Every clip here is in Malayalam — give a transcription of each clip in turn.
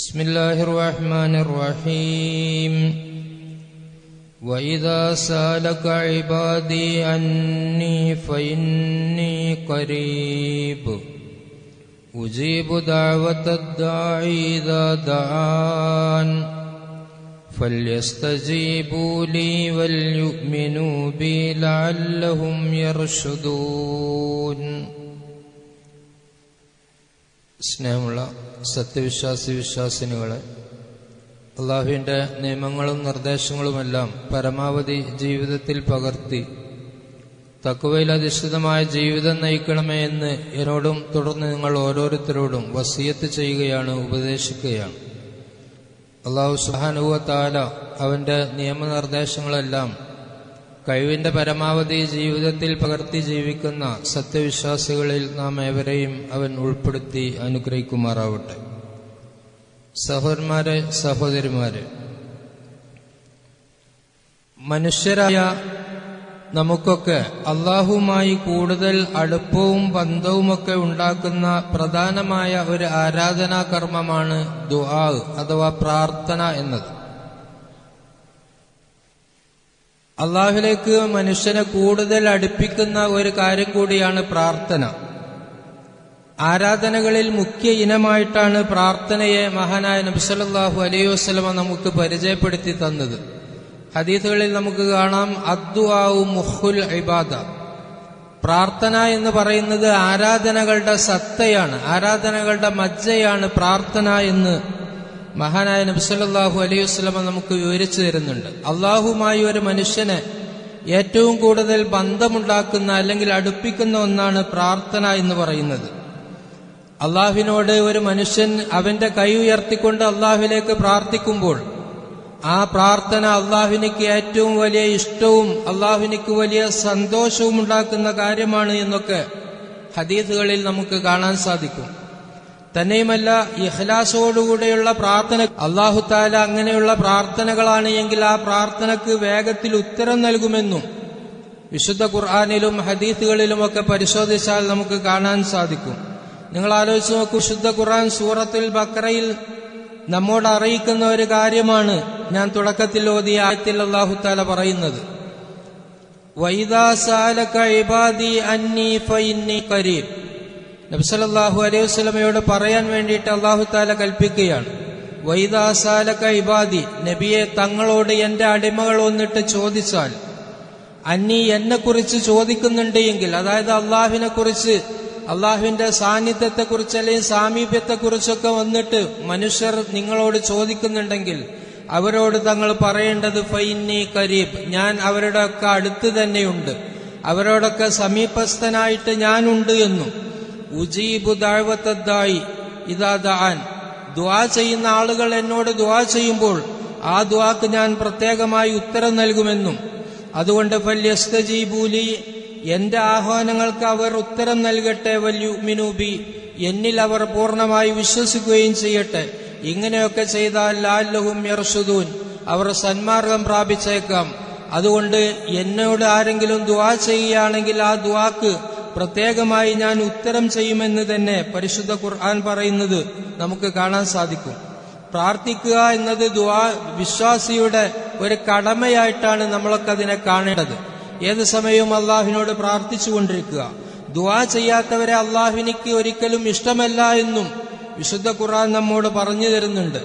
بسم الله الرحمن الرحيم. وإذا سالك عبادي عني فإني قريب. أجيب دعوة الداعي إذا دعان. فليستجيبوا لي وليؤمنوا بي لعلهم يرشدون. സ്നേഹമുള്ള സത്യവിശ്വാസി വിശ്വാസിനികളെ അള്ളാഹുവിന്റെ നിയമങ്ങളും നിർദ്ദേശങ്ങളുമെല്ലാം പരമാവധി ജീവിതത്തിൽ പകർത്തി തക്കുവയിൽ അധിഷ്ഠിതമായ ജീവിതം നയിക്കണമേ എന്ന് എന്നോടും തുടർന്ന് നിങ്ങൾ ഓരോരുത്തരോടും വസീയത്ത് ചെയ്യുകയാണ് ഉപദേശിക്കുകയാണ്. അള്ളാഹു സുഹാനുവ താല അവന്റെ നിയമനിർദ്ദേശങ്ങളെല്ലാം കഴിവിന്റെ പരമാവധി ജീവിതത്തിൽ പകർത്തി ജീവിക്കുന്ന സത്യവിശ്വാസികളിൽ നാം ഏവരെയും അവൻ ഉൾപ്പെടുത്തി അനുഗ്രഹിക്കുമാറാവട്ടെ. സഹോദരന്മാരെ സഹോദരിമാരെ മനുഷ്യരായ നമുക്കൊക്കെ അള്ളാഹുമായി കൂടുതൽ അടുപ്പവും ബന്ധവുമൊക്കെ ഉണ്ടാക്കുന്ന പ്രധാനമായ ഒരു ആരാധനാ കർമ്മമാണ് ദുആ അഥവാ പ്രാർത്ഥന എന്നത്. അള്ളാഹുലേക്ക് മനുഷ്യനെ കൂടുതൽ അടുപ്പിക്കുന്ന ഒരു കാര്യം കൂടിയാണ് പ്രാർത്ഥന. ആരാധനകളിൽ മുഖ്യ ഇനമായിട്ടാണ് പ്രാർത്ഥനയെ മഹാനായ നബ്സല്ലാഹു അലൈഹി വസ്ലമ നമുക്ക് പരിചയപ്പെടുത്തി തന്നത്. ഹദീസുകളിൽ നമുക്ക് കാണാം അദ്വാവു മുഹുൽ ഇബാദ. പ്രാർത്ഥന എന്ന് പറയുന്നത് ആരാധനകളുടെ സത്തയാണ് ആരാധനകളുടെ മജ്ജയാണ് പ്രാർത്ഥന എന്ന് മഹാനായ നബ്സല്ലാഹു അലൈഹി വസ്ലമ നമുക്ക് വിവരിച്ചു തരുന്നുണ്ട്. അള്ളാഹുമായി ഒരു മനുഷ്യന് ഏറ്റവും കൂടുതൽ ബന്ധമുണ്ടാക്കുന്ന അല്ലെങ്കിൽ അടുപ്പിക്കുന്ന ഒന്നാണ് പ്രാർത്ഥന എന്ന് പറയുന്നത്. അള്ളാഹുവിനോട് ഒരു മനുഷ്യൻ അവന്റെ കൈ ഉയർത്തിക്കൊണ്ട് അള്ളാഹുവിലേക്ക് പ്രാർത്ഥിക്കുമ്പോൾ ആ പ്രാർത്ഥന അള്ളാഹുവിനിക്ക് ഏറ്റവും വലിയ ഇഷ്ടവും അള്ളാഹുവിനിക്ക് വലിയ സന്തോഷവും ഉണ്ടാക്കുന്ന കാര്യമാണ് എന്നൊക്കെ ഹദീസുകളിൽ നമുക്ക് കാണാൻ സാധിക്കും. തന്നെയുമല്ല ഇഖ്ലാസോടുകൂടെയുള്ള പ്രാർത്ഥന അള്ളാഹു താല അങ്ങനെയുള്ള പ്രാർത്ഥനകളാണ് എങ്കിൽ ആ പ്രാർത്ഥനക്ക് വേഗത്തിൽ ഉത്തരം നൽകുമെന്നും വിശുദ്ധ ഖുർആാനിലും ഹദീസുകളിലുമൊക്കെ പരിശോധിച്ചാൽ നമുക്ക് കാണാൻ സാധിക്കും. നിങ്ങൾ ആലോചിച്ച് നോക്കൂ വിശുദ്ധ ഖുർആൻ സൂറത്തുൽ ബക്രയിൽ നമ്മോട് അറിയിക്കുന്ന ഒരു കാര്യമാണ് ഞാൻ തുടക്കത്തിൽ ഓതിയ ആയത്തിൽ അള്ളാഹു താല പറയുന്നത്. വൈദാ സാലക ഇബാദി അന്നി ഖരീബ്. നബ്സലല്ലാഹു അലൈഹി വസ്ലമയോട് പറയാൻ വേണ്ടിയിട്ട് അള്ളാഹു താല കൽപ്പിക്കുകയാണ്. വൈദാസാലക ഇബാദി നബിയെ തങ്ങളോട് എന്റെ അടിമകൾ വന്നിട്ട് ചോദിച്ചാൽ അന്നി എന്നെക്കുറിച്ച് ചോദിക്കുന്നുണ്ട് എങ്കിൽ അതായത് അള്ളാഹുവിനെ കുറിച്ച് അള്ളാഹുവിന്റെ സാന്നിധ്യത്തെക്കുറിച്ച് അല്ലെങ്കിൽ സാമീപ്യത്തെക്കുറിച്ചൊക്കെ വന്നിട്ട് മനുഷ്യർ നിങ്ങളോട് ചോദിക്കുന്നുണ്ടെങ്കിൽ അവരോട് തങ്ങൾ പറയേണ്ടത് ഫൈന്നി കരീബ് ഞാൻ അവരുടെ ഒക്കെ അടുത്ത് തന്നെയുണ്ട്. അവരോടൊക്കെ സമീപസ്ഥനായിട്ട് ഞാനുണ്ട് എന്നും. ഉജീബു ദാഴ്വത്തദ്ദായി ഇതാ ദാൻ. ദ്വാ ചെയ്യുന്ന ആളുകൾ എന്നോട് ദ്വാ ചെയ്യുമ്പോൾ ആ ദ്വാക്ക് ഞാൻ പ്രത്യേകമായി ഉത്തരം നൽകുമെന്നും അതുകൊണ്ട് ഫല്യസ്തജീബൂലി എന്റെ ആഹ്വാനങ്ങൾക്ക് അവർ ഉത്തരം നൽകട്ടെ വല്യു മിനൂബി എന്നിൽ അവർ പൂർണമായി വിശ്വസിക്കുകയും ചെയ്യട്ടെ. ഇങ്ങനെയൊക്കെ ചെയ്താൽ ലാല്ലഹും യർഷുദൂൻ അവർ സന്മാർഗം പ്രാപിച്ചേക്കാം. അതുകൊണ്ട് എന്നോട് ആരെങ്കിലും ദ്വാ ചെയ്യുകയാണെങ്കിൽ ആ ദ്വാക്ക് പ്രത്യേകമായി ഞാൻ ഉത്തരം ചെയ്യുമെന്ന് തന്നെ പരിശുദ്ധ ഖുർആൻ പറയുന്നത് നമുക്ക് കാണാൻ സാധിക്കും. പ്രാർത്ഥിക്കുക എന്നത് ദ്വാ വിശ്വാസിയുടെ ഒരു കടമയായിട്ടാണ് നമ്മളൊക്കെ അതിനെ കാണേണ്ടത്. ഏത് സമയവും അള്ളാഹുവിനോട് പ്രാർത്ഥിച്ചുകൊണ്ടിരിക്കുക ദ്വാ ചെയ്യാത്തവരെ അള്ളാഹുവിനിക്ക് ഒരിക്കലും ഇഷ്ടമല്ല എന്നും വിശുദ്ധ ഖുർആൻ നമ്മോട് പറഞ്ഞു തരുന്നുണ്ട്.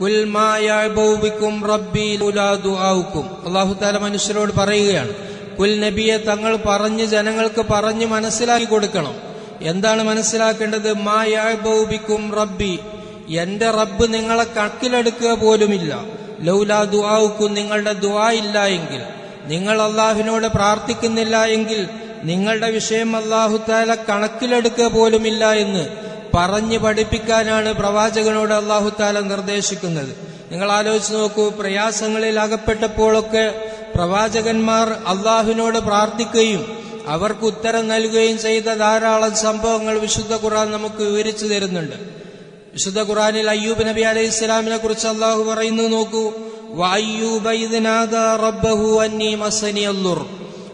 കുൽമായും റബ്ബി ദുആഉക്കും. അള്ളാഹു താല മനുഷ്യരോട് പറയുകയാണ്. കുൽ നബിയെ തങ്ങൾ പറഞ്ഞ് ജനങ്ങൾക്ക് പറഞ്ഞ് മനസ്സിലാക്കി കൊടുക്കണം. എന്താണ് മനസ്സിലാക്കേണ്ടത്? മായാബിക്കും റബ്ബി. എന്റെ റബ്ബ് നിങ്ങളെ കണക്കിലെടുക്കുക പോലുമില്ല. ലൗലാ ദുവാക്കും നിങ്ങളുടെ ദുആ ഇല്ല എങ്കിൽ. നിങ്ങൾ അള്ളാഹുവിനോട് പ്രാർത്ഥിക്കുന്നില്ല എങ്കിൽ നിങ്ങളുടെ വിഷയം അള്ളാഹു താല കണക്കിലെടുക്കുക പോലുമില്ല എന്ന് പറഞ്ഞു പഠിപ്പിക്കാനാണ് പ്രവാചകനോട് അള്ളാഹു താല നിർദ്ദേശിക്കുന്നത്. നിങ്ങൾ ആലോചിച്ച് നോക്കൂ പ്രയാസങ്ങളിൽ അകപ്പെട്ടപ്പോഴൊക്കെ പ്രവാചകന്മാർ അള്ളാഹുവിനോട് പ്രാർത്ഥിക്കുകയും അവർക്ക് ഉത്തരം നൽകുകയും ചെയ്ത ധാരാളം സംഭവങ്ങൾ വിശുദ്ധ ഖുറാൻ നമുക്ക് വിവരിച്ചു തരുന്നുണ്ട്. വിശുദ്ധ ഖുറാനിൽ അയ്യൂബ് നബി അലൈഹി ഇസ്ലാമിനെ കുറിച്ച് അള്ളാഹു പറയുന്നു നോക്കൂ.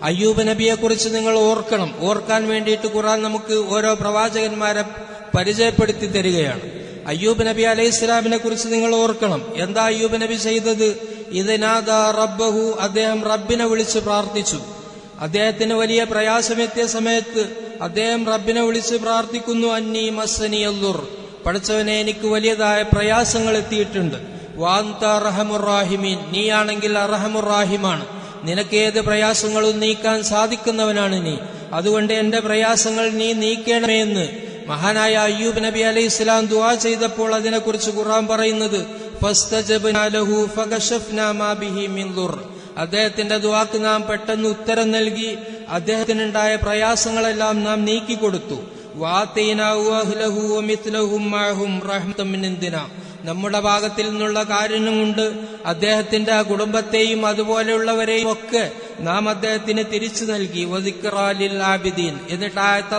അയ്യൂബ് നബിയെ കുറിച്ച് നിങ്ങൾ ഓർക്കണം. ഓർക്കാൻ വേണ്ടിയിട്ട് ഖുറാൻ നമുക്ക് ഓരോ പ്രവാചകന്മാരെ പരിചയപ്പെടുത്തി തരികയാണ്. അയ്യൂബ് നബി അലൈഹി ഇസ്ലാമിനെ കുറിച്ച് നിങ്ങൾ ഓർക്കണം. എന്താ അയ്യൂബ് നബി ചെയ്തത്? ഇതിനാദ റബ്ബഹു അദ്ദേഹം റബ്ബിനെ വിളിച്ച് പ്രാർത്ഥിച്ചു. അദ്ദേഹത്തിന് വലിയ പ്രയാസമെത്തിയ സമയത്ത് അദ്ദേഹം റബ്ബിനെ വിളിച്ച് പ്രാർത്ഥിക്കുന്നു അന്നി മസ്സനി അല്ലുർ പഠിച്ചവനെ എനിക്ക് വലിയതായ പ്രയാസങ്ങൾ എത്തിയിട്ടുണ്ട്. വാന്ത റഹമുറാഹിമീൻ നീയാണെങ്കിൽ അറഹമുറാഹിമാണ് നിനക്ക് ഏത് പ്രയാസങ്ങളും നീക്കാൻ സാധിക്കുന്നവനാണ് നീ. അതുകൊണ്ട് എന്റെ പ്രയാസങ്ങൾ നീ നീക്കണമേ എന്ന്. മഹാനായ അയ്യൂബ് നബി അലൈഹി ഇസ്ലാം ദുവാ ചെയ്തപ്പോൾ അതിനെക്കുറിച്ച് ഖുർആൻ പറയുന്നത് അദ്ദേഹത്തിന്റെ ദുവാക്ക് നാം പെട്ടെന്ന് ഉത്തരം നൽകി. അദ്ദേഹത്തിനുണ്ടായ പ്രയാസങ്ങളെല്ലാം നാം നീക്കിക്കൊടുത്തു. നമ്മുടെ ഭാഗത്തിൽ നിന്നുള്ള കാരുണ്യം കൊണ്ട് അദ്ദേഹത്തിന്റെ ആ കുടുംബത്തെയും അതുപോലെയുള്ളവരെയും ഒക്കെ നാം അദ്ദേഹത്തിന് തിരിച്ചു നൽകി. വദിക്റാലിൽ ആബിദീൻ. എന്നിട്ട് ആയത്ത്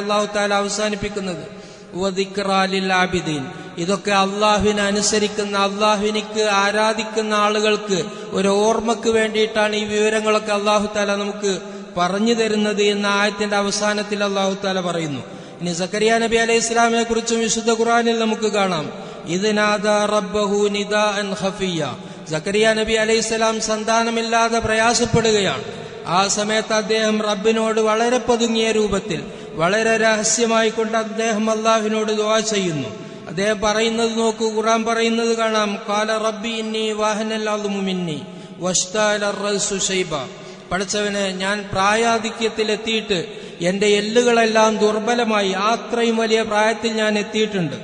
അവസാനിപ്പിക്കുന്നത്. വദിക്റാലിൽ ആബിദീൻ. ഇതൊക്കെ അള്ളാഹുവിനെ അനുസരിക്കുന്ന അള്ളാഹുവിനിക്ക് ആരാധിക്കുന്ന ആളുകൾക്ക് ഒരു ഓർമ്മക്ക് വേണ്ടിയിട്ടാണ് ഈ വിവരങ്ങളൊക്കെ അള്ളാഹു താല നമുക്ക് പറഞ്ഞു തരുന്നത് എന്ന ആയത്തിന്റെ അവസാനത്തിൽ അള്ളാഹു താല പറയുന്നു. ഇനി സക്കരിയ നബി അലൈഹി ഇസ്ലാമിനെ കുറിച്ചും വിശുദ്ധ ഖുറാനിൽ നമുക്ക് കാണാം. ഖഫിയ സക്കരിയ നബി അലൈഹി സ്വലാം സന്താനമില്ലാതെ പ്രയാസപ്പെടുകയാണ്. ആ സമയത്ത് അദ്ദേഹം റബ്ബിനോട് വളരെ പതുങ്ങിയ രൂപത്തിൽ വളരെ രഹസ്യമായി കൊണ്ട് അദ്ദേഹം അള്ളാഹുവിനോട് ദുവാ ചെയ്യുന്നു. അദ്ദേഹം പറയുന്നത് നോക്കൂ ഖുറാൻ പറയുന്നത് കാണാം. കാല റബ്ബി ഇന്നി വാഹനല്ലാതുമിന്നി ഷൈബ പഠിച്ചവന് ഞാൻ പ്രായാധിക്യത്തിലെത്തിയിട്ട് എന്റെ എല്ലുകളെല്ലാം ദുർബലമായി അത്രയും വലിയ പ്രായത്തിൽ ഞാൻ എത്തിയിട്ടുണ്ട്.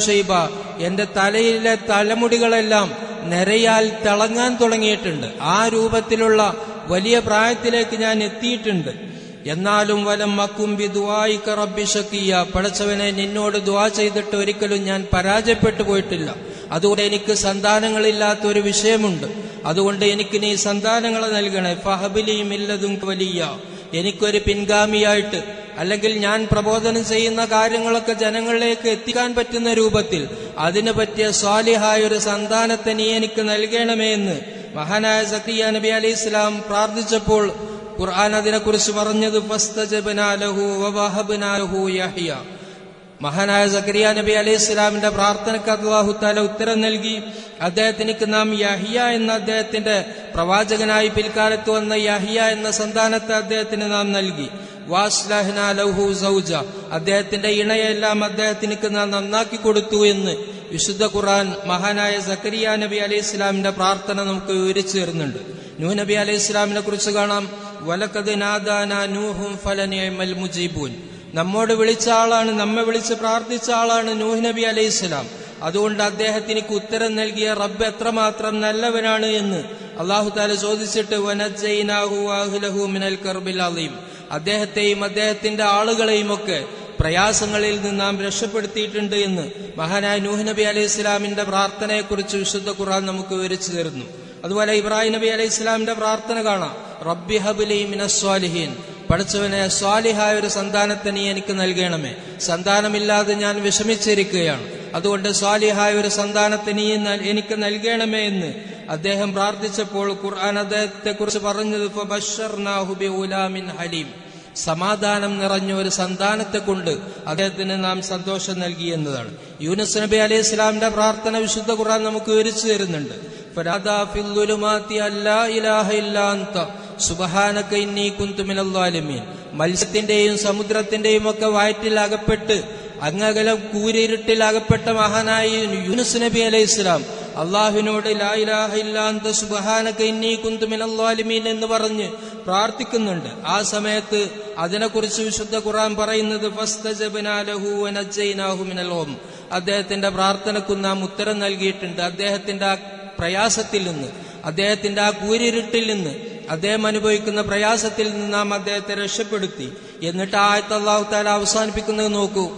ഷൈബ എന്റെ തലയിലെ തലമുടികളെല്ലാം നിരയാൽ തിളങ്ങാൻ തുടങ്ങിയിട്ടുണ്ട്. ആ രൂപത്തിലുള്ള വലിയ പ്രായത്തിലേക്ക് ഞാൻ എത്തിയിട്ടുണ്ട്. എന്നാലും വലം മക്കും ബിദുവായിക്ക റബ്ബി ഷക്കിയ പടച്ചവനെ നിന്നോട് ദുവാ ചെയ്തിട്ട് ഒരിക്കലും ഞാൻ പരാജയപ്പെട്ടു പോയിട്ടില്ല. അതുകൊണ്ട് എനിക്ക് സന്താനങ്ങളില്ലാത്ത ഒരു വിഷയമുണ്ട്. അതുകൊണ്ട് എനിക്ക് നീ സന്താനങ്ങളെ നൽകണേ. ഫഹബിലിയും ഇല്ലതും വലിയ. എനിക്കൊരു പിൻഗാമിയായിട്ട് അല്ലെങ്കിൽ ഞാൻ പ്രബോധനം ചെയ്യുന്ന കാര്യങ്ങളൊക്കെ ജനങ്ങളിലേക്ക് എത്തിക്കാൻ പറ്റുന്ന രൂപത്തിൽ അതിനു പറ്റിയ സ്വാലിഹായ ഒരു സന്താനത്തെ നീ എനിക്ക് നൽകണമേ എന്ന് മഹാനായ സക്കിയ നബി അലി ഇസ്ലാം പ്രാർത്ഥിച്ചപ്പോൾ ഖുർആൻ അതിനെക്കുറിച്ച് പറഞ്ഞത് മഹാനായ സക്കരിയ നബി അലൈഹി ഇസ്ലാമിന്റെ പ്രാർത്ഥനയ്ക്ക് അള്ളാഹു താല ഉത്തരം നൽകി. അദ്ദേഹത്തിനിക്ക് നാം യഹിയ എന്ന അദ്ദേഹത്തിന്റെ പ്രവാചകനായി പിൽക്കാലത്ത് വന്ന യഹിയ എന്ന സന്താനത്തെ അദ്ദേഹത്തിന് നാം നൽകി. ലഹു സൗജ. അദ്ദേഹത്തിന്റെ ഇണയെല്ലാം അദ്ദേഹത്തിനക്ക് നാം നന്നാക്കി കൊടുത്തു എന്ന് വിശുദ്ധ ഖുർആൻ മഹാനായ സക്കരിയ നബി അലൈഹി ഇസ്ലാമിന്റെ പ്രാർത്ഥന നമുക്ക് വിവരിച്ചു തരുന്നുണ്ട്. നബി അലൈഹി ഇസ്ലാമിനെ കുറിച്ച് കാണാം. മുജീബൂൻ. നമ്മോട് വിളിച്ച ആളാണ് നമ്മെ വിളിച്ച് പ്രാർത്ഥിച്ച ആളാണ് നൂഹ് നബി അലൈഹി അതുകൊണ്ട് അദ്ദേഹത്തിന് ഉത്തരം നൽകിയ റബ്ബ് എത്രമാത്രം നല്ലവനാണ് എന്ന് അള്ളാഹു താല ചോദിച്ചിട്ട് മിനൽ കർബിൽ അലീം. അദ്ദേഹത്തെയും അദ്ദേഹത്തിന്റെ ആളുകളെയും ഒക്കെ പ്രയാസങ്ങളിൽ നിന്ന് നാം രക്ഷപ്പെടുത്തിയിട്ടുണ്ട് എന്ന് മഹാനായ നൂഹ് നബി അലൈഹി ഇസ്ലാമിന്റെ പ്രാർത്ഥനയെക്കുറിച്ച് വിശുദ്ധ ഖുർആൻ നമുക്ക് വിവരിച്ചു തരുന്നു. അതുപോലെ ഇബ്രാഹിം നബി അലൈഹി ഇസ്ലാമിന്റെ പ്രാർത്ഥന കാണാം. റബ്ബി ഹബുലി മിനസ്വാലിഹീൻ പഠിച്ചവനെ സ്വാലിഹായ ഒരു സന്താനത്തെ നീ എനിക്ക് നൽകണമേ. സന്താനമില്ലാതെ ഞാൻ വിഷമിച്ചിരിക്കുകയാണ്. അതുകൊണ്ട് സ്വാലിഹായ ഒരു സന്താനത്തെ നീ എനിക്ക് നൽകണമേ എന്ന് അദ്ദേഹം പ്രാർത്ഥിച്ചപ്പോൾ ഖുർആൻ അദ്ദേഹത്തെ കുറിച്ച് പറഞ്ഞത് ഹലീം. സമാധാനം നിറഞ്ഞ ഒരു സന്താനത്തെ കൊണ്ട് അദ്ദേഹത്തിന് നാം സന്തോഷം നൽകി എന്നതാണ്. യൂനുസ് നബി അലൈഹി ഇസ്ലാമിന്റെ പ്രാർത്ഥന വിശുദ്ധ ഖുർആൻ നമുക്ക് വിവരിച്ചു തരുന്നുണ്ട്. ഫനാദാ ഫിൽ ദുലുമാത്തി അല്ലാ ഇലാഹ ഇല്ലാ അൻത സുബ്ഹാനക ഇന്നി മത്സ്യത്തിന്റെയും സമുദ്രത്തിന്റെയും ഒക്കെ വയറ്റിൽ അകപ്പെട്ട് അങ്ങകലം കൂരിരുട്ടിൽ അകപ്പെട്ട മഹാനായ യൂനുസ് നബി അലൈഹി ഇസ്ലാം അള്ളാഹുവിനോട് ലാ ഇലാഹ ഇല്ലാ അൻത സുബ്ഹാനക ഇന്നി എന്ന് പറഞ്ഞ് പ്രാർത്ഥിക്കുന്നുണ്ട്. ആ സമയത്ത് അതിനെക്കുറിച്ച് വിശുദ്ധ ഖുറാൻ പറയുന്നത് അദ്ദേഹത്തിന്റെ പ്രാർത്ഥനയ്ക്ക് നാം ഉത്തരം നൽകിയിട്ടുണ്ട്. അദ്ദേഹത്തിന്റെ ആ പ്രയാസത്തിൽ നിന്ന് അദ്ദേഹത്തിന്റെ ആ കൂരിരുട്ടിൽ നിന്ന് അദ്ദേഹം അനുഭവിക്കുന്ന പ്രയാസത്തിൽ നിന്ന് നാം അദ്ദേഹത്തെ രക്ഷപ്പെടുത്തി. എന്നിട്ട് ആയത്ത് താല അവസാനിപ്പിക്കുന്നത് നോക്കൂ.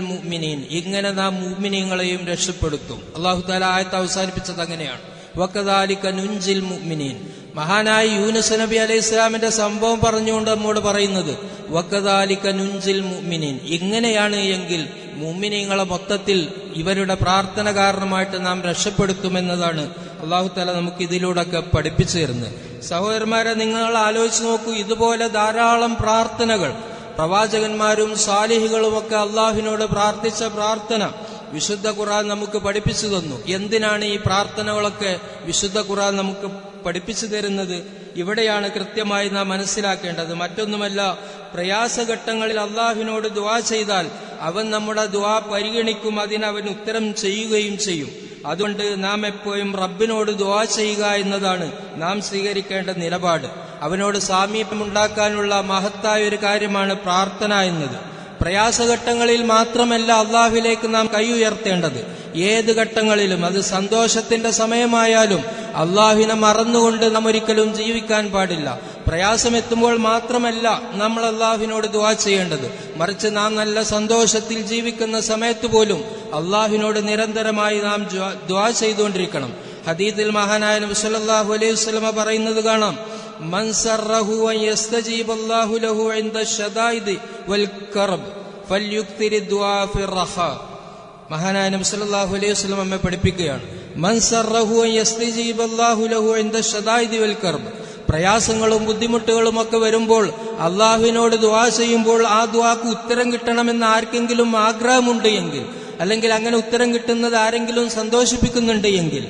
മുഅ്മിനീൻ. ഇങ്ങനെ നാം മുഅ്മിനീങ്ങളെയും രക്ഷപ്പെടുത്തും. അള്ളാഹു താല ആയത്ത് അവസാനിപ്പിച്ചത് അങ്ങനെയാണ്. വക്കദാലിക നുഞ്ചിൽ മുഅ്മിനീൻ. മഹാനായ യൂനുസ് നബി അലൈഹി ഇസ്ലാമിന്റെ സംഭവം പറഞ്ഞുകൊണ്ട് നമ്മോട് പറയുന്നത് വക്കദാലിക നുഞ്ചിൽ മുഅ്മിനീൻ. ഇങ്ങനെയാണ് എങ്കിൽ മുഅ്മിനീങ്ങളെ മൊത്തത്തിൽ ഇവരുടെ പ്രാർത്ഥന കാരണമായിട്ട് നാം രക്ഷപ്പെടുത്തുമെന്നതാണ് അള്ളാഹു താല നമുക്ക് ഇതിലൂടെയൊക്കെ പഠിപ്പിച്ചു തരുന്നത് സഹോദരന്മാരെ നിങ്ങൾ ആലോചിച്ച് നോക്കൂ ഇതുപോലെ ധാരാളം പ്രാർത്ഥനകൾ. പ്രവാചകന്മാരും സാലിഹികളും ഒക്കെ അള്ളാഹുവിനോട് പ്രാർത്ഥിച്ച പ്രാർത്ഥന വിശുദ്ധ ഖുറാൻ നമുക്ക് പഠിപ്പിച്ചു തന്നു. എന്തിനാണ് ഈ പ്രാർത്ഥനകളൊക്കെ വിശുദ്ധ ഖുറാൻ നമുക്ക് പഠിപ്പിച്ചു തരുന്നത്? ഇവിടെയാണ് കൃത്യമായി നാം മനസ്സിലാക്കേണ്ടത്. മറ്റൊന്നുമല്ല പ്രയാസഘട്ടങ്ങളിൽ അള്ളാഹുവിനോട് ദുവാ ചെയ്താൽ അവൻ നമ്മുടെ ദുവാ പരിഗണിക്കും അതിനവൻ ഉത്തരം ചെയ്യുകയും ചെയ്യും. അതുകൊണ്ട് നാം എപ്പോഴും റബ്ബിനോട് ദുവാ ചെയ്യുക എന്നതാണ് നാം സ്വീകരിക്കേണ്ട നിലപാട്. അവനോട് സാമീപ്യമുണ്ടാക്കാനുള്ള മഹത്തായ ഒരു കാര്യമാണ് പ്രാർത്ഥന എന്നത്. പ്രയാസഘട്ടങ്ങളിൽ മാത്രമല്ല അള്ളാഹുവിലേക്ക് നാം കൈ ഉയർത്തേണ്ടത്. ഏത് ഘട്ടങ്ങളിലും അത് സന്തോഷത്തിന്റെ സമയമായാലും അള്ളാഹുവിനെ മറന്നുകൊണ്ട് നാം ഒരിക്കലും ജീവിക്കാൻ പാടില്ല. പ്രയാസമെത്തുമ്പോൾ മാത്രമല്ല നമ്മൾ അള്ളാഹുവിനോട് ദുവാ ചെയ്യേണ്ടത്. മറിച്ച് നാം നല്ല സന്തോഷത്തിൽ ജീവിക്കുന്ന സമയത്ത് പോലും അള്ളാഹുവിനോട് നിരന്തരമായി നാം ദ്വാ- ചെയ്തുകൊണ്ടിരിക്കണം. ഹദീദിൽ മഹാനായ നബി സല്ലല്ലാഹു അലൈഹി വസല്ലമ പറയുന്നത് കാണാം. മൻ ലഹു ഇൻദ വൽ കർബ് ദുആ റഹ. മഹാനായ നബി സല്ലല്ലാഹു അലൈഹി പഠിപ്പിക്കുകയാണ്. മൻ ലഹു ഇൻദ വൽ കർബ് പ്രയാസങ്ങളും ബുദ്ധിമുട്ടുകളും ഒക്കെ വരുമ്പോൾ അള്ളാഹുവിനോട് ദുആ ചെയ്യുമ്പോൾ ആ ദുആക്ക് ഉത്തരം കിട്ടണമെന്ന് ആർക്കെങ്കിലും ആഗ്രഹമുണ്ട് എങ്കിൽ അല്ലെങ്കിൽ അങ്ങനെ ഉത്തരം കിട്ടുന്നത് ആരെങ്കിലും സന്തോഷിപ്പിക്കുന്നുണ്ട് എങ്കിൽ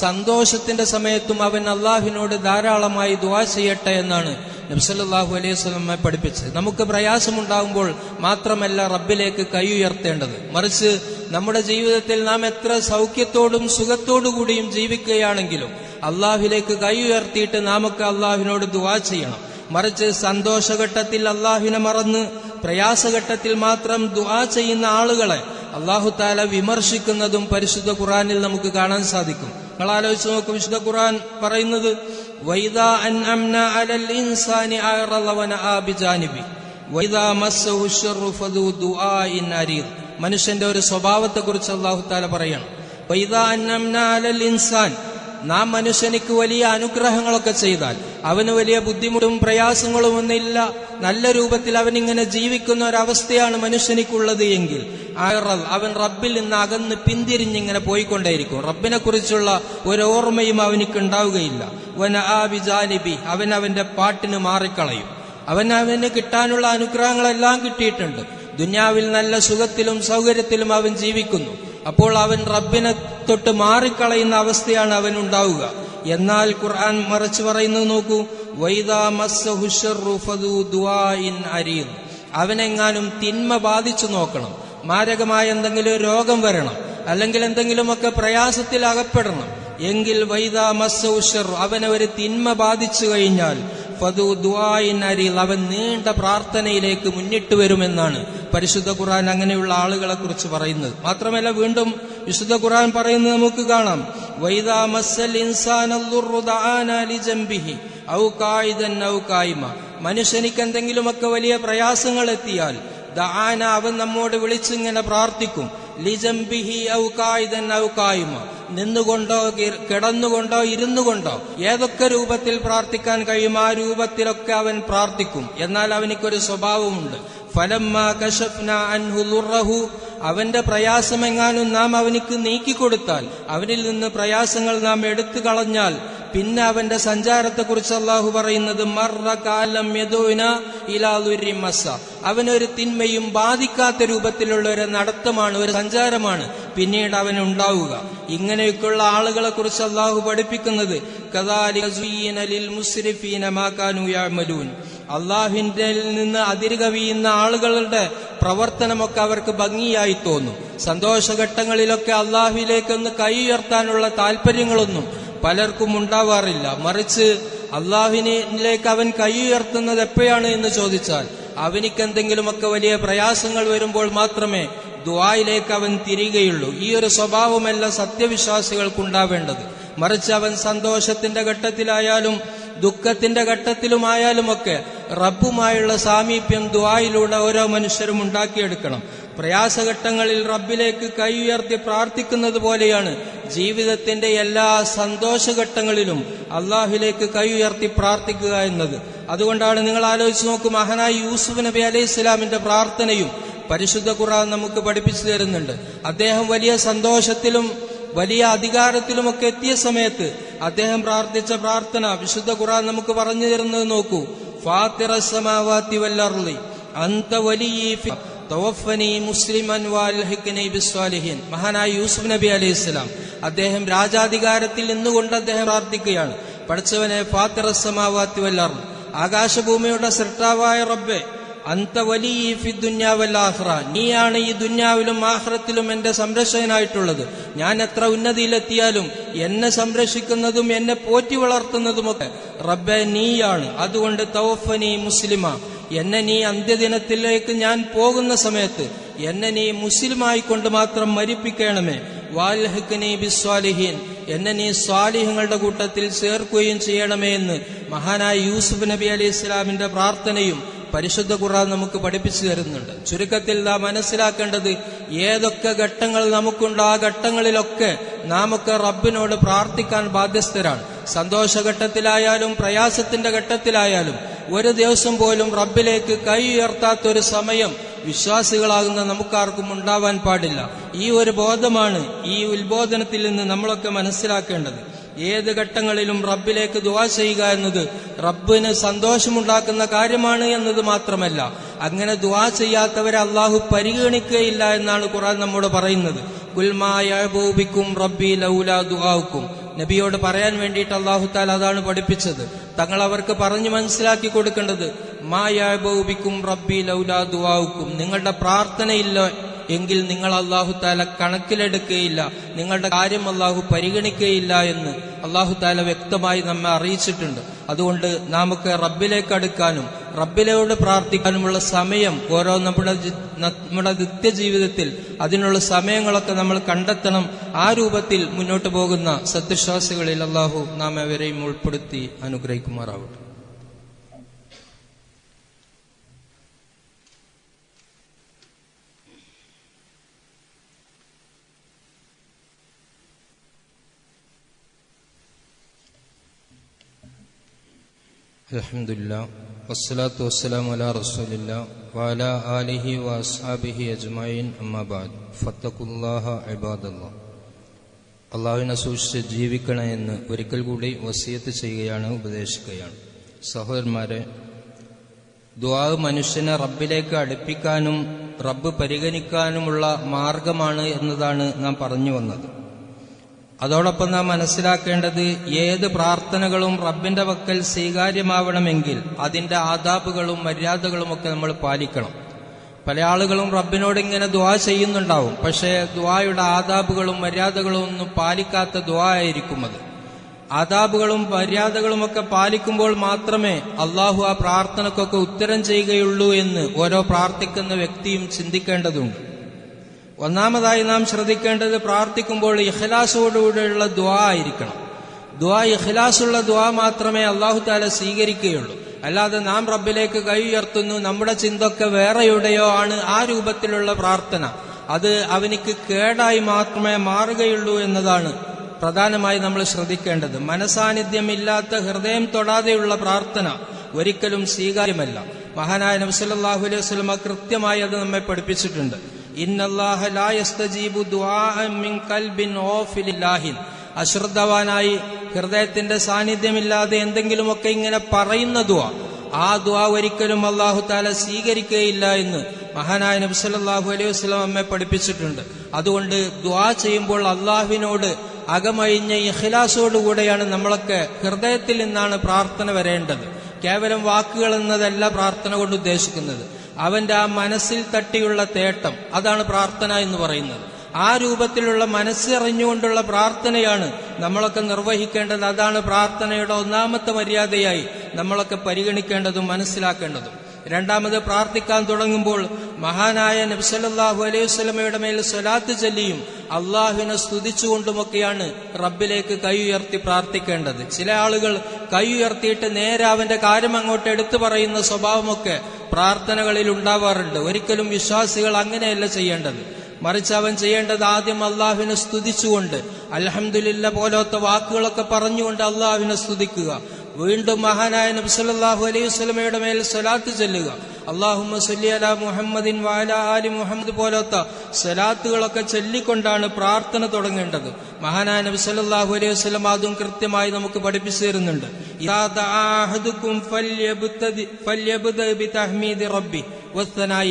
സന്തോഷത്തിന്റെ സമയത്തും അവൻ അള്ളാഹുവിനോട് ധാരാളമായി ദുആ ചെയ്യട്ടെ എന്നാണ് നബ്സല്ലാഹു അലൈഹി സ്വലമെ പഠിപ്പിച്ച്. നമുക്ക് പ്രയാസമുണ്ടാകുമ്പോൾ മാത്രമല്ല റബ്ബിലേക്ക് കൈ ഉയർത്തേണ്ടത്. മറിച്ച് നമ്മുടെ ജീവിതത്തിൽ നാം എത്ര സൗഖ്യത്തോടും സുഖത്തോടുകൂടിയും ജീവിക്കുകയാണെങ്കിലും അള്ളാഹുലേക്ക് കൈ ഉയർത്തിയിട്ട് നാമൊക്കെ അള്ളാഹുവിനോട് ദുവാ ചെയ്യണം. മറിച്ച് സന്തോഷഘട്ടത്തിൽ അള്ളാഹുവിനെ മറന്ന് പ്രയാസഘട്ടത്തിൽ മാത്രം ദുആ ചെയ്യുന്ന ആളുകളെ അള്ളാഹു താല വിമർശിക്കുന്നതും പരിശുദ്ധ ഖുറാനിൽ നമുക്ക് കാണാൻ സാധിക്കും. നിങ്ങൾ ആലോചിച്ച് നോക്കും വിശുദ്ധ ഖുറാൻ പറയുന്നത് വൈദാ അൻ അംന അലൽ ഇൻസാനി അഅറള വനആ ബിജാനിബി വൈദാ മസ്സഹു ശർറു ഫദു ദുആഇൻ അരീദ് മനുഷ്യന്റെ ഒരു സ്വഭാവത്തെക്കുറിച്ച് അള്ളാഹു താല പറയണം. വൈദാ അൻ അംന അലൽ ഇൻസാൻ നാം മനുഷ്യനിക്ക് വലിയ അനുഗ്രഹങ്ങളൊക്കെ ചെയ്താൽ അവന് വലിയ ബുദ്ധിമുട്ടും പ്രയാസങ്ങളും ഒന്നില്ല. നല്ല രൂപത്തിൽ അവൻ ഇങ്ങനെ ജീവിക്കുന്ന ഒരവസ്ഥയാണ് മനുഷ്യനിക്കുള്ളത് എങ്കിൽ അവൻ റബ്ബിൽ നിന്ന് അകന്ന് പിന്തിരിഞ്ഞിങ്ങനെ പോയിക്കൊണ്ടേയിരിക്കും. റബ്ബിനെ കുറിച്ചുള്ള ഒരു ഓർമ്മയും അവനിക്ക് ഉണ്ടാവുകയില്ല. വന അവൻ അവന്റെ പാട്ടിന് മാറിക്കളയും. അവൻ അവന് കിട്ടാനുള്ള അനുഗ്രഹങ്ങളെല്ലാം കിട്ടിയിട്ടുണ്ട്. ദുന്യാവിൽ നല്ല സുഖത്തിലും സൗകര്യത്തിലും അവൻ ജീവിക്കുന്നു. അപ്പോൾ അവൻ റബ്ബിനെ തൊട്ട് മാറിക്കളയുന്ന അവസ്ഥയാണ് അവൻ ഉണ്ടാവുക. എന്നാൽ ഖുർആൻ മറിച്ചു പറയുന്നത് നോക്കൂ അവനെങ്ങാനും തിന്മ ബാധിച്ചു നോക്കണം. മാരകമായ എന്തെങ്കിലും രോഗം വരണം. അല്ലെങ്കിൽ എന്തെങ്കിലുമൊക്കെ പ്രയാസത്തിൽ അകപ്പെടണം. എങ്കിൽ വൈദാ മസ്സൗഷർ അവനെ ഒരു തിന്മ ബാധിച്ചു കഴിഞ്ഞാൽ ഫതു ദുആഇൻ അരീൽ അവൻ നീണ്ട പ്രാർത്ഥനയിലേക്ക് മുന്നിട്ട് വരുമെന്നാണ് പരിശുദ്ധ ഖുർആൻ അങ്ങനെയുള്ള ആളുകളെ കുറിച്ച് പറയുന്നത്. മാത്രമല്ല വീണ്ടും വിശുദ്ധ ഖുർആൻ പറയുന്നത് നമുക്ക് കാണാം. വൈദാ മസ്സൽ ഇൻസാൻ മനുഷ്യനിക്ക് എന്തെങ്കിലുമൊക്കെ വലിയ പ്രയാസങ്ങൾ എത്തിയാൽ ദാന അവൻ നമ്മോട് വിളിച്ചിങ്ങനെ പ്രാർത്ഥിക്കും. ലിജംബിഹി ഔ കായിദൻ ഔ നിന്നുകൊണ്ടോ കിടന്നുകൊണ്ടോ ഇരുന്നു കൊണ്ടോ ഏതൊക്കെ രൂപത്തിൽ പ്രാർത്ഥിക്കാൻ കഴിയും ആ രൂപത്തിലൊക്കെ അവൻ പ്രാർത്ഥിക്കും. എന്നാൽ അവനിക്കൊരു സ്വഭാവമുണ്ട്. ഫലമ്മ കശഫ്ന അവന്റെ പ്രയാസമെങ്ങാനും നാം അവനിക്ക് നീക്കിക്കൊടുത്താൽ അവനിൽ നിന്ന് പ്രയാസങ്ങൾ നാം എടുത്തു കളഞ്ഞാൽ പിന്നെ അവന്റെ സഞ്ചാരത്തെക്കുറിച്ച് അള്ളാഹു പറയുന്നത് മർറ കാലം യദോന ഇലാലുരി മസ അവനൊരു തിന്മയും ബാധിക്കാത്ത രൂപത്തിലുള്ള ഒരു നടത്തമാണ് ഒരു സഞ്ചാരമാണ്. പിന്നീട് അവൻ ഉണ്ടാവുക. ഇങ്ങനെയൊക്കെയുള്ള ആളുകളെ കുറിച്ച് അള്ളാഹു പഠിപ്പിക്കുന്നത് അള്ളാഹുവിന്റെ നിന്ന് അതിരുകവിയുന്ന ആളുകളുടെ പ്രവർത്തനമൊക്കെ അവർക്ക് ഭംഗിയായി തോന്നും. സന്തോഷഘട്ടങ്ങളിലൊക്കെ അള്ളാഹുവിലേക്കൊന്ന് കൈ ഉയർത്താനുള്ള താല്പര്യങ്ങളൊന്നും പലർക്കും ഉണ്ടാവാറില്ല. മറിച്ച് അള്ളാഹുവിനിലേക്ക് അവൻ കൈ ഉയർത്തുന്നത് എപ്പോഴാണ് എന്ന് ചോദിച്ചാൽ അവനിക്ക് എന്തെങ്കിലുമൊക്കെ വലിയ പ്രയാസങ്ങൾ വരുമ്പോൾ മാത്രമേ ദ്വായിലേക്ക് അവൻ തിരികെയുള്ളൂ. ഈ ഒരു സ്വഭാവമല്ല സത്യവിശ്വാസികൾക്കുണ്ടാവേണ്ടത്. മറിച്ച് അവൻ സന്തോഷത്തിന്റെ ഘട്ടത്തിലായാലും ദുഃഖത്തിന്റെ ഘട്ടത്തിലുമായാലുമൊക്കെ റബ്ബുമായുള്ള സാമീപ്യം ദ്വായിലൂടെ ഓരോ മനുഷ്യരും ഉണ്ടാക്കിയെടുക്കണം. പ്രയാസഘട്ടങ്ങളിൽ റബ്ബിലേക്ക് കൈ ഉയർത്തി പ്രാർത്ഥിക്കുന്നത് പോലെയാണ് ജീവിതത്തിന്റെ എല്ലാ സന്തോഷഘട്ടങ്ങളിലും അള്ളാഹുലേക്ക് കൈ ഉയർത്തി പ്രാർത്ഥിക്കുക എന്നത്. അതുകൊണ്ടാണ് നിങ്ങൾ ആലോചിച്ച് നോക്കും മഹനായി യൂസുഫ് നബി അലൈഹി ഇസ്ലാമിന്റെ പ്രാർത്ഥനയും പരിശുദ്ധ ഖുർആൻ നമുക്ക് പഠിപ്പിച്ചു തരുന്നുണ്ട്. അദ്ദേഹം വലിയ സന്തോഷത്തിലും വലിയ അധികാരത്തിലുമൊക്കെ എത്തിയ സമയത്ത് അദ്ദേഹം പ്രാർത്ഥിച്ച പ്രാർത്ഥന വിശുദ്ധ ഖുർആൻ നമുക്ക് പറഞ്ഞു തരുന്നത് നോക്കൂ. ഫാത്തിറ സമാവാത്തി വല്ലർലി അന്ത വലിയ മുസ്ലിമൻ മഹാനായ യൂസുഫ് നബി അലൈഹി ഇസ്ലാം അദ്ദേഹം രാജാധികാരത്തിൽ നിന്നുകൊണ്ട് അദ്ദേഹം പ്രാർത്ഥിക്കുകയാണ്. പഠിച്ചവനെ ഫാത്തിറ സമാവാത്തി വല്ലർ ആകാശഭൂമിയുടെ സൃഷ്ടാവായ റബ്ബെ അന്ത വലിയ ഫി ദുന്യാവല്ലാഹ്റ നീയാണ് ഈ ദുന്യാവിലും ആഹ്റത്തിലും എന്റെ സംരക്ഷകനായിട്ടുള്ളത്. ഞാൻ എത്ര ഉന്നതിയിലെത്തിയാലും എന്നെ സംരക്ഷിക്കുന്നതും എന്നെ പോറ്റി വളർത്തുന്നതുമൊക്കെ റബ്ബെ നീയാണ്. അതുകൊണ്ട് തൗഫനി മുസ്ലിമ. എന്നെ നീ അന്ത്യദിനത്തിലേക്ക് ഞാൻ പോകുന്ന സമയത്ത് എന്നെ നീ മുസ്ലിമായി കൊണ്ട് മാത്രം മരിപ്പിക്കണമേ. വാൽഹക്കനി ബിസ്വാലിഹീൻ. എന്നെ നീ സ്വാലിഹങ്ങളുടെ കൂട്ടത്തിൽ ചേർക്കുകയും ചെയ്യണമേ എന്ന് മഹാനായ യൂസുഫ് നബി അലി ഇസ്ലാമിന്റെ പ്രാർത്ഥനയും പരിശുദ്ധ ഖുർആൻ നമുക്ക് പഠിപ്പിച്ചു തരുന്നുണ്ട്. ചുരുക്കത്തിൽ നാം മനസ്സിലാക്കേണ്ടത് ഏതൊക്കെ ഘട്ടങ്ങൾ നമുക്കുണ്ടോ ആ ഘട്ടങ്ങളിലൊക്കെ നാമൊക്കെ റബ്ബിനോട് പ്രാർത്ഥിക്കാൻ ബാധ്യസ്ഥരാണ്. സന്തോഷഘട്ടത്തിലായാലും പ്രയാസത്തിന്റെ ഘട്ടത്തിലായാലും ഒരു ദിവസം പോലും റബ്ബിലേക്ക് കൈ ഉയർത്താത്തൊരു സമയം വിശ്വാസികളാകുന്ന നമുക്കാർക്കും ഉണ്ടാവാൻ പാടില്ല. ഈ ഒരു ബോധമാണ് ഈ ഉത്ബോധനത്തിൽ നിന്ന് നമ്മളൊക്കെ മനസ്സിലാക്കേണ്ടത്. ഏത് ഘട്ടങ്ങളിലും റബ്ബിലേക്ക് ദുവാ ചെയ്യുക എന്നത് റബ്ബിന് സന്തോഷമുണ്ടാക്കുന്ന കാര്യമാണ് എന്നത് മാത്രമല്ല. അങ്ങനെ ദുവാ ചെയ്യാത്തവരെ അള്ളാഹു പരിഗണിക്കുകയില്ല എന്നാണ് ഖുറാൻ നമ്മോട് പറയുന്നത്. ഗുൽമായൂബിക്കും റബ്ബി ലൗല ദുആക്കും നബിയോട് പറയാൻ വേണ്ടിയിട്ട് അള്ളാഹു താല അതാണ് പഠിപ്പിച്ചത്. തങ്ങൾ അവർക്ക് പറഞ്ഞു മനസ്സിലാക്കി കൊടുക്കേണ്ടത് മായാബൗബിക്കും റബ്ബി ലൗലാ ദുവാക്കും നിങ്ങളുടെ പ്രാർത്ഥനയില്ല എങ്കിൽ നിങ്ങൾ അള്ളാഹു താല കണക്കിലെടുക്കുകയില്ല. നിങ്ങളുടെ കാര്യം അള്ളാഹു പരിഗണിക്കുകയില്ല എന്ന് അള്ളാഹു താല വ്യക്തമായി നമ്മെ അറിയിച്ചിട്ടുണ്ട്. അതുകൊണ്ട് നമുക്ക് റബ്ബിലേക്ക് അടുക്കാനും റബ്ബിലോട് പ്രാർത്ഥിക്കാനുമുള്ള സമയം ഓരോ നമ്മുടെ നമ്മുടെ നിത്യജീവിതത്തിൽ അതിനുള്ള സമയങ്ങളൊക്കെ നമ്മൾ കണ്ടെത്തണം. ആ രൂപത്തിൽ മുന്നോട്ട് പോകുന്ന സത്യശ്വാസികളിൽ അള്ളാഹു നാം അവരെയും ഉൾപ്പെടുത്തി അനുഗ്രഹിക്കുമാറാവട്ടെ. വസ്സലാത്തു ആലിഹി ഫത്തഖുല്ലാഹ അള്ളാഹുവിനെ സൂക്ഷിച്ച് ജീവിക്കണേ എന്ന് ഒരിക്കൽ കൂടി വസിയത്ത് ചെയ്യുകയാണ് ഉപദേശിക്കുകയാണ്. സഹോദരന്മാരെ ദ്വാവ് മനുഷ്യനെ റബ്ബിലേക്ക് അടുപ്പിക്കാനും റബ്ബ് പരിഗണിക്കാനുമുള്ള മാർഗമാണ് എന്നതാണ് നാം പറഞ്ഞു വന്നത്. അതോടൊപ്പം നാം മനസ്സിലാക്കേണ്ടത് ഏത് പ്രാർത്ഥനകളും റബ്ബിന്റെ വക്കൽ സ്വീകാര്യമാവണമെങ്കിൽ അതിന്റെ ആദാബുകളും മര്യാദകളുമൊക്കെ നമ്മൾ പാലിക്കണം. പല ആളുകളും റബ്ബിനോട് ഇങ്ങനെ ദ്വാ ചെയ്യുന്നുണ്ടാവും. പക്ഷേ ദ്വായുടെ ആദാബുകളും മര്യാദകളും ഒന്നും പാലിക്കാത്ത ദ്വാ ആയിരിക്കും അത്. ആദാബുകളും മര്യാദകളുമൊക്കെ പാലിക്കുമ്പോൾ മാത്രമേ അള്ളാഹു ആ പ്രാർത്ഥനക്കൊക്കെ ഉത്തരം ചെയ്യുകയുള്ളൂ എന്ന് ഓരോ പ്രാർത്ഥിക്കുന്ന വ്യക്തിയും ചിന്തിക്കേണ്ടതുണ്ട്. ഒന്നാമതായി നാം ശ്രദ്ധിക്കേണ്ടത് പ്രാർത്ഥിക്കുമ്പോൾ ഇഖ്ലാസോടുകൂടെയുള്ള ദ്വാ ആയിരിക്കണം. ദ്വാ ഇഖ്ലാസുള്ള ദ്വാ മാത്രമേ അള്ളാഹു താല സ്വീകരിക്കുകയുള്ളൂ. അല്ലാതെ നാം റബ്ബിലേക്ക് കൈ ഉയർത്തുന്നു നമ്മുടെ ചിന്തൊക്കെ വേറെയുടെയോ ആണ് ആ രൂപത്തിലുള്ള പ്രാർത്ഥന. അത് അവനിക്ക് കേടായി മാത്രമേ മാറുകയുള്ളൂ എന്നതാണ് പ്രധാനമായി നമ്മൾ ശ്രദ്ധിക്കേണ്ടത്. മനസാന്നിധ്യമില്ലാത്ത ഹൃദയം തൊടാതെയുള്ള പ്രാർത്ഥന ഒരിക്കലും സ്വീകാര്യമല്ല. മഹാനായ നബ്സല്ലാഹു അലൈഹി വസ്ലമ കൃത്യമായി അത് നമ്മെ പഠിപ്പിച്ചിട്ടുണ്ട്. അശ്രദ്ധവാനായി ഹൃദയത്തിന്റെ സാന്നിധ്യമില്ലാതെ എന്തെങ്കിലുമൊക്കെ ഇങ്ങനെ പറയുന്ന ദുആ. ആ ദുആ ഒരിക്കലും അള്ളാഹു താല സ്വീകരിക്കുകയില്ല എന്ന് മഹാനായ നബി സല്ലല്ലാഹു അലൈഹി വസല്ലം അമ്മയെ പഠിപ്പിച്ചിട്ടുണ്ട്. അതുകൊണ്ട് ദുആ ചെയ്യുമ്പോൾ അള്ളാഹുവിനോട് അകമഴിഞ്ഞ ഇഖ്ലാസോടുകൂടെയാണ് നമ്മളൊക്കെ ഹൃദയത്തിൽ നിന്നാണ് പ്രാർത്ഥന വരേണ്ടത്. കേവലം വാക്കുകൾ എന്നതല്ല പ്രാർത്ഥന കൊണ്ട് ഉദ്ദേശിക്കുന്നത്. അവന്റെ ആ മനസ്സിൽ തട്ടിയുള്ള തേട്ടം അതാണ് പ്രാർത്ഥന എന്ന് പറയുന്നത്. ആ രൂപത്തിലുള്ള മനസ്സറിഞ്ഞുകൊണ്ടുള്ള പ്രാർത്ഥനയാണ് നമ്മളൊക്കെ നിർവഹിക്കേണ്ടത്. അതാണ് പ്രാർത്ഥനയുടെ ഒന്നാമത്തെ മര്യാദയായി നമ്മളൊക്കെ പരിഗണിക്കേണ്ടതും മനസ്സിലാക്കേണ്ടതും. രണ്ടാമത് പ്രാർത്ഥിക്കാൻ തുടങ്ങുമ്പോൾ മഹാനായ നബ്സല്ലാഹു അലൈഹി വസ്ലമയുടെ മേൽ സ്വലാത്ത് ചൊല്ലിയും അള്ളാഹുവിനെ സ്തുതിച്ചുകൊണ്ടുമൊക്കെയാണ് റബ്ബിലേക്ക് കൈ ഉയർത്തി പ്രാർത്ഥിക്കേണ്ടത്. ചില ആളുകൾ കൈ ഉയർത്തിയിട്ട് നേരെ അവന്റെ കാര്യം അങ്ങോട്ട് എടുത്തു പറയുന്ന സ്വഭാവമൊക്കെ പ്രാർത്ഥനകളിൽ ഉണ്ടാവാറുണ്ട്. ഒരിക്കലും വിശ്വാസികൾ അങ്ങനെയല്ല ചെയ്യേണ്ടത്. മറിച്ച് അവൻ ചെയ്യേണ്ടത് ആദ്യം അള്ളാഹുവിനെ സ്തുതിച്ചുകൊണ്ട് അലഹമുല്ല പോലത്തെ വാക്കുകളൊക്കെ പറഞ്ഞുകൊണ്ട് അള്ളാഹുവിനെ സ്തുതിക്കുക. വീണ്ടും മഹാനായ നബ്സല്ലാഹു അലൈഹി വസ്ലമയുടെ മേൽ സ്വലാത്ത് ചെല്ലുക. അള്ളാഹുമ്മ സല്ലി അല മുഹമ്മദിൻ വാല ആലി മുഹമ്മദ് പോലത്തെ സ്വലാത്തുകളൊക്കെ ചൊല്ലിക്കൊണ്ടാണ് പ്രാർത്ഥന തുടങ്ങേണ്ടത്. മഹാനായ നബി സല്ലല്ലാഹു അലൈഹി വസല്ലം അതും കൃത്യമായി നമുക്ക് പഠിപ്പിച്ചു തരുന്നുണ്ട്. റബ്ബി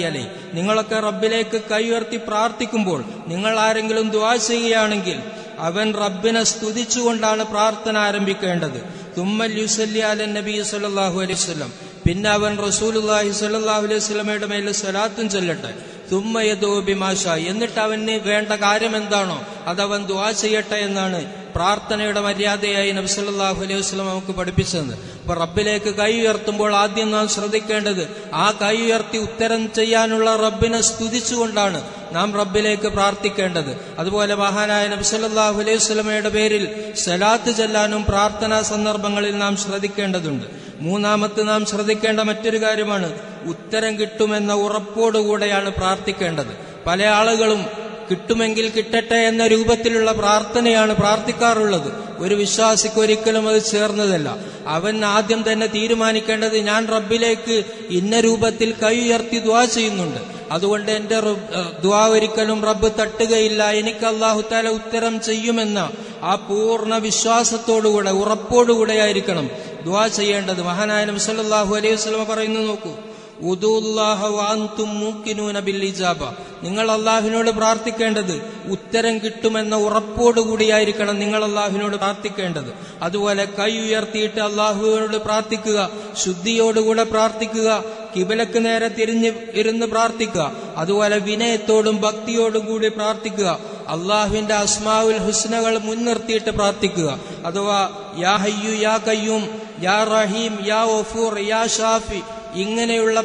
അലൈ. നിങ്ങളൊക്കെ റബ്ബിലേക്ക് കൈ ഉയർത്തി പ്രാർത്ഥിക്കുമ്പോൾ നിങ്ങൾ ആരെങ്കിലും ദ്വാ ചെയ്യുകയാണെങ്കിൽ അവൻ റബ്ബിനെ സ്തുതിച്ചുകൊണ്ടാണ് പ്രാർത്ഥന ആരംഭിക്കേണ്ടത്. തുമ്മൽ യുസല്ലി അല നബി സല്ലാഹു അലൈഹി വസല്ലം. പിന്നെ അവൻ റസൂലുല്ലാഹി സല്ലാഹു അലൈഹി വസല്ലമയുടെ മേൽ സ്വലാത്തും ചൊല്ലട്ടെ. തുമ്മയതോബിമാഷ എന്നിട്ട് അവന് വേണ്ട കാര്യം എന്താണോ അതവൻ ദുആ ചെയ്യട്ടെ എന്നാണ് പ്രാർത്ഥനയുടെ മര്യാദയായി നബ്സല്ലാഹു അലൈഹി വസ്ലം നമുക്ക് പഠിപ്പിച്ചത്. അപ്പൊ റബ്ബിലേക്ക് കൈ ഉയർത്തുമ്പോൾ ആദ്യം നാം ശ്രദ്ധിക്കേണ്ടത് ആ കൈ ഉയർത്തി ഉത്തരം ചെയ്യാനുള്ള റബ്ബിനെ സ്തുതിച്ചുകൊണ്ടാണ് നാം റബ്ബിലേക്ക് പ്രാർത്ഥിക്കേണ്ടത്. അതുപോലെ മഹാനായ നബ്സല്ലാഹു അലൈഹി വസ്ലമയുടെ പേരിൽ സലാത്ത് ചെല്ലാനും പ്രാർത്ഥനാ സന്ദർഭങ്ങളിൽ നാം ശ്രദ്ധിക്കേണ്ടതുണ്ട്. മൂന്നാമത്ത് നാം ശ്രദ്ധിക്കേണ്ട മറ്റൊരു കാര്യമാണ് ഉത്തരം കിട്ടുമെന്ന ഉറപ്പോടുകൂടെയാണ് പ്രാർത്ഥിക്കേണ്ടത്. പല ആളുകളും കിട്ടുമെങ്കിൽ കിട്ടട്ടെ എന്ന രൂപത്തിലുള്ള പ്രാർത്ഥനയാണ് പ്രാർത്ഥിക്കാറുള്ളത്. ഒരു വിശ്വാസിക്ക് ഒരിക്കലും അത് ചേർന്നതല്ല. അവൻ ആദ്യം തന്നെ തീരുമാനിക്കേണ്ടത് ഞാൻ റബ്ബിലേക്ക് ഇന്ന രൂപത്തിൽ കൈ ഉയർത്തി ദ്വാ ചെയ്യുന്നുണ്ട്. അതുകൊണ്ട് എന്റെ ദ്വാ ഒരിക്കലും റബ്ബ് തട്ടുകയില്ല. എനിക്ക് അള്ളാഹുത്താല ഉത്തരം ചെയ്യുമെന്ന ആ പൂർണ വിശ്വാസത്തോടുകൂടെ ഉറപ്പോടുകൂടെ ആയിരിക്കണം ദ്വാ ചെയ്യേണ്ടത്. മഹാനായ നബ്സല്ലാഹു അലൈഹി വസ്ലമ പറയുന്നു നോക്കൂ. നിങ്ങൾ അള്ളാഹുവിനോട് പ്രാർത്ഥിക്കേണ്ടത് ഉത്തരം കിട്ടുമെന്ന ഉറപ്പോടുകൂടിയായിരിക്കണം നിങ്ങൾ അള്ളാഹുവിനോട് പ്രാർത്ഥിക്കേണ്ടത്. അതുപോലെ കൈ ഉയർത്തിയിട്ട് അള്ളാഹുവിനോട് പ്രാർത്ഥിക്കുക ശുദ്ധിയോടുകൂടെ പ്രാർത്ഥിക്കുക കിബിലക്ക് നേരെ തിരിഞ്ഞ് ഇരുന്ന് പ്രാർത്ഥിക്കുക അതുപോലെ വിനയത്തോടും ഭക്തിയോടും കൂടി പ്രാർത്ഥിക്കുക അള്ളാഹുവിന്റെ അസ്മാവുൽ ഹുസ്നകൾ മുൻനിർത്തിയിട്ട് പ്രാർത്ഥിക്കുക അഥവാ യാ ഹയ്യു യാ കയ്യൂം യാ റഹീം യാ ഒഫൂർ യാ ഷാഫി. ഇങ്ങനെയുള്ള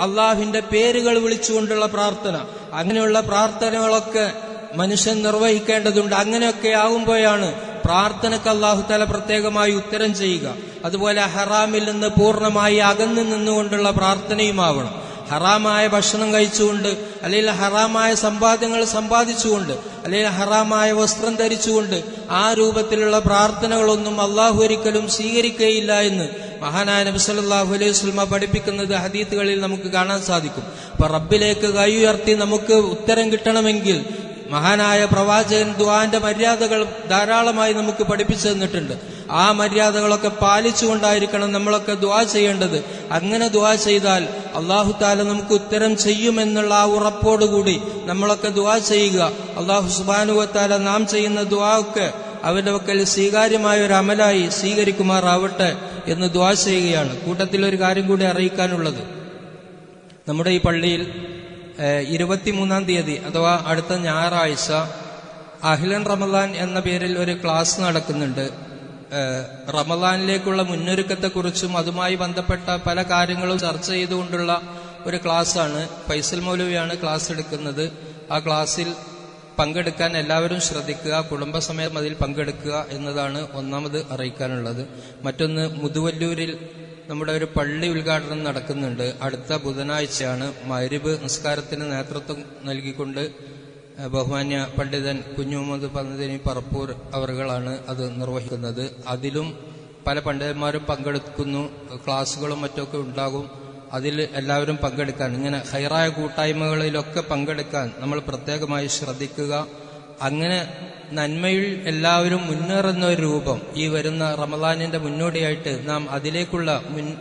അള്ളാഹുവിന്റെ പേരുകൾ വിളിച്ചുകൊണ്ടുള്ള പ്രാർത്ഥന. അങ്ങനെയുള്ള പ്രാർത്ഥനകളൊക്കെ മനുഷ്യൻ നിർവഹിക്കേണ്ടതുണ്ട്. അങ്ങനെയൊക്കെ ആകുമ്പോഴാണ് പ്രാർത്ഥനക്ക് അള്ളാഹു തല പ്രത്യേകമായി ഉത്തരം ചെയ്യുക. അതുപോലെ ഹറാമിൽ നിന്ന് പൂർണമായി അകന്നു നിന്നുകൊണ്ടുള്ള പ്രാർത്ഥനയുമാവണം. ഹറാമായ ഭക്ഷണം കഴിച്ചുകൊണ്ട് അല്ലെങ്കിൽ ഹറാമായ സമ്പാദ്യങ്ങൾ സമ്പാദിച്ചുകൊണ്ട് അല്ലെങ്കിൽ ഹറാമായ വസ്ത്രം ധരിച്ചുകൊണ്ട് ആ രൂപത്തിലുള്ള പ്രാർത്ഥനകളൊന്നും അള്ളാഹു ഒരിക്കലും സ്വീകരിക്കുകയില്ല എന്ന് മഹാനായ നബി സല്ലല്ലാഹു അലൈഹി വസല്ലമ പഠിപ്പിക്കുന്നത് ഹദീത്തുകളിൽ നമുക്ക് കാണാൻ സാധിക്കും. അപ്പൊ റബ്ബിലേക്ക് കൈ ഉയർത്തി നമുക്ക് ഉത്തരം കിട്ടണമെങ്കിൽ മഹാനായ പ്രവാചകൻ ദ്വാന്റെ മര്യാദകൾ ധാരാളമായി നമുക്ക് പഠിപ്പിച്ചു തന്നിട്ടുണ്ട്. ആ മര്യാദകളൊക്കെ പാലിച്ചുകൊണ്ടായിരിക്കണം നമ്മളൊക്കെ ദ്വാ ചെയ്യേണ്ടത്. അങ്ങനെ ദ്വാ ചെയ്താൽ അള്ളാഹു താല നമുക്ക് ഉത്തരം ചെയ്യുമെന്നുള്ള ആ ഉറപ്പോടുകൂടി നമ്മളൊക്കെ ദ്വാ ചെയ്യുക. അള്ളാഹു സുബാനുവത്താല നാം ചെയ്യുന്ന ദ്വാ ഒക്കെ അവന്റെ പക്കൽ സ്വീകാര്യമായ ഒരു അമലായി സ്വീകരിക്കുമാറാവട്ടെ എന്ന് ദ്വാ ചെയ്യുകയാണ്. കൂട്ടത്തിൽ ഒരു കാര്യം കൂടി അറിയിക്കാനുള്ളത്. നമ്മുടെ ഈ പള്ളിയിൽ ഇരുപത്തിമൂന്നാം തീയതി അഥവാ അടുത്ത ഞായറാഴ്ച അഖിലൻ റമദാൻ എന്ന പേരിൽ ഒരു ക്ലാസ് നടക്കുന്നുണ്ട്. റമദാനിലേക്കുള്ള മുന്നൊരുക്കത്തെക്കുറിച്ചും അതുമായി ബന്ധപ്പെട്ട പല കാര്യങ്ങളും ചർച്ച ചെയ്തുകൊണ്ടുള്ള ഒരു ക്ലാസ്സാണ്. ഫൈസൽ മൗലവിയാണ് ക്ലാസ് എടുക്കുന്നത്. ആ ക്ലാസ്സിൽ പങ്കെടുക്കാൻ എല്ലാവരും ശ്രദ്ധിക്കുക കുടുംബസമേതം അതിൽ പങ്കെടുക്കുക എന്നതാണ് ഒന്നാമത് അറിയിക്കാനുള്ളത്. മറ്റൊന്ന് മുതുവല്ലൂരിൽ നമ്മുടെ ഒരു പള്ളി ഉദ്ഘാടനം നടക്കുന്നുണ്ട്. അടുത്ത ബുധനാഴ്ചയാണ് മരുബ് നിസ്കാരത്തിന് നേതൃത്വം നൽകിക്കൊണ്ട് ബഹുമാന്യ പണ്ഡിതൻ കുഞ്ഞുമുഹമ്മദ് പന്നതിനി പറപ്പൂർ അവറുകളാണ് അത് നിർവഹിക്കുന്നത്. അതിലും പല പണ്ഡിതന്മാരും പങ്കെടുക്കുന്നു. ക്ലാസ്സുകളും മറ്റൊക്കെ ഉണ്ടാകും. അതിൽ എല്ലാവരും പങ്കെടുക്കാൻ ഇങ്ങനെ ഹൈറായ കൂട്ടായ്മകളിലൊക്കെ പങ്കെടുക്കാൻ നമ്മൾ പ്രത്യേകമായി ശ്രദ്ധിക്കുക. അങ്ങനെ നന്മയിൽ എല്ലാവരും മുന്നേറുന്ന ഒരു രൂപം. ഈ വരുന്ന റമദാനിന്റെ മുന്നോടിയായിട്ട് നാം അതിലേക്കുള്ള മുൻ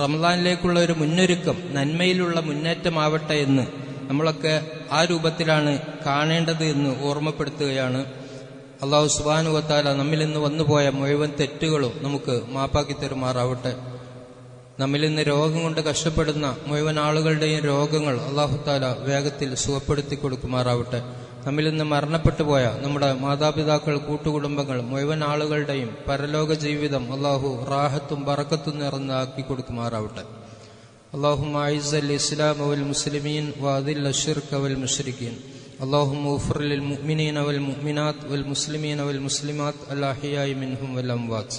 റമദാനിലേക്കുള്ള ഒരു മുന്നൊരുക്കം നന്മയിലുള്ള മുന്നേറ്റമാവട്ടെ എന്ന് നമ്മളൊക്കെ ആ രൂപത്തിലാണ് കാണേണ്ടത് എന്ന് ഓർമ്മപ്പെടുത്തുകയാണ്. അള്ളാഹു സുബാനുവത്താല നമ്മിൽ നിന്ന് വന്നുപോയ മുഴുവൻ തെറ്റുകളും നമുക്ക് മാപ്പാക്കി തരുമാറാവട്ടെ. നമ്മിൽ നിന്ന് രോഗം കൊണ്ട് കഷ്ടപ്പെടുന്ന മുഴുവൻ ആളുകളുടെയും രോഗങ്ങൾ അള്ളാഹുത്താല വേഗത്തിൽ സുഖപ്പെടുത്തി കൊടുക്കുമാറാവട്ടെ. നമ്മിൽ നിന്ന് മരണപ്പെട്ടു പോയ നമ്മുടെ മാതാപിതാക്കൾ കൂട്ടുകുടുംബങ്ങൾ മുഴുവൻ ആളുകളുടെയും പരലോക ജീവിതം അള്ളാഹു റാഹത്തും ബറക്കത്തും നിറഞ്ഞാക്കി കൊടുക്കുമാറാവട്ടെ اللهم أعز الإسلام والمسلمين وأذل الشرك والمشركين اللهم اغفر للمؤمنين والمؤمنات والمسلمين والمسلمات الأحياء منهم والأموات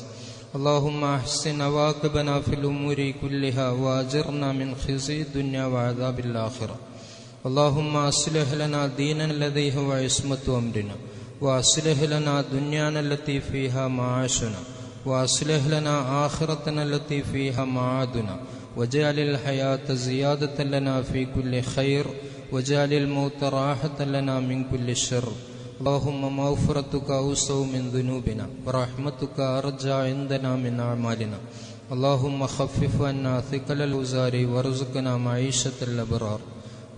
اللهم أحسن عواقبنا في الأمور كلها وأجرنا من خزي الدنيا وعذاب الآخرة اللهم أصلح لنا ديننا الذي هو عصمة أمرنا وأصلح لنا دنيانا التي فيها معاشنا وأصلح لنا آخرتنا التي فيها معادنا وجعل الحياة زيادة لنا في كل خير وجعل الموت راحة لنا من كل شر. اللهم مغفرتك أوسع من ذنوبنا ورحمتك أرجى عندنا من أعمالنا. اللهم خفف عنا ثقل الأوزار وارزقنا معيشة الأبرار.